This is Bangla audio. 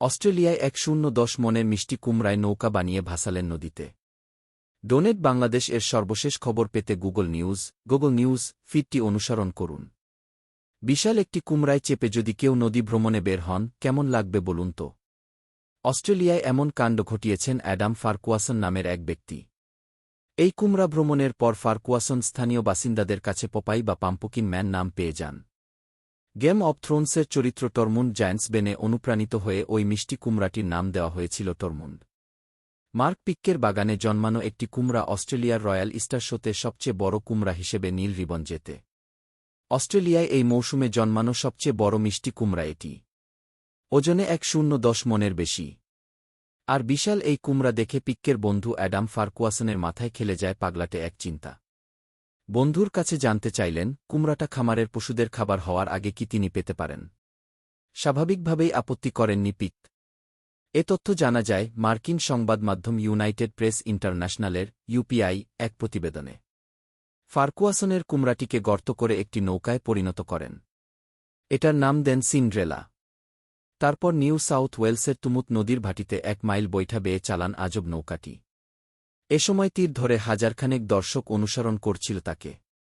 অস্ট্রেলিয়ায় এক শূন্য দশ মনের মিষ্টি কুমড়ায় নৌকা বানিয়ে ভাসালেন নদীতে। ডোনেট বাংলাদেশ এর সর্বশেষ খবর পেতে গুগল নিউজ গুগল নিউজ ফিডটি অনুসরণ করুন। বিশাল একটি কুমড়ায় চেপে যদি কেউ নদী ভ্রমণে বের হন, কেমন লাগবে বলুন তো? অস্ট্রেলিয়ায় এমন কাণ্ড ঘটিয়েছেন অ্যাডাম ফারকুয়াসন নামের এক ব্যক্তি। এই কুমড়া ভ্রমণের পর ফারকুয়াসন স্থানীয় বাসিন্দাদের কাছে পপাই বা পাম্পুকিন ম্যান নাম পেয়ে যান। গেম অব থ্রোনসের চরিত্র টরমুন্ড জায়ান্টস বেনে অনুপ্রাণিত হয়ে ওই মিষ্টি কুমড়াটির নাম দেওয়া হয়েছিল টরমুন্ড। মার্ক পিক্কের বাগানে জন্মানো একটি কুমড়া অস্ট্রেলিয়ার রয়্যাল ইস্টার শোতে সবচেয়ে বড় কুমড়া হিসেবে নীল রিবন জেতে। অস্ট্রেলিয়ায় এই মৌসুমে জন্মানো সবচেয়ে বড় মিষ্টি কুমড়া এটি। ওজনে এক শূন্য দশ মনের বেশি। আর বিশাল এই কুমড়া দেখে পিক্কের বন্ধু অ্যাডাম ফারকুয়াসনের মাথায় খেলে যায় পাগলাটে এক চিন্তা। বন্ধুর কাছে জানতে চাইলেন, কুমড়াটা খামারের পশুদের খাবার হওয়ার আগে কি তিনি পেতে পারেন? স্বাভাবিকভাবেই আপত্তি করেননি পিক এ তথ্য জানা যায়, মার্কিন সংবাদ মাধ্যম ইউনাইটেড প্রেস ইন্টারন্যাশনালের, ইউপিআই, এক প্রতিবেদনে। ফারকুয়াসনের কুমড়াটিকে গর্ত করে একটি নৌকায় পরিণত করেন। এটার নাম দেন সিন্ড্রেলা। তারপর নিউ সাউথ ওয়েলসের তুমুত নদীর ভাটিতে এক মাইল বৈঠা বেয়ে চালান আজব নৌকাটি। এ সময় তীর ধরে হাজারখানেক দর্শক অনুসরণ করছিল তাকে।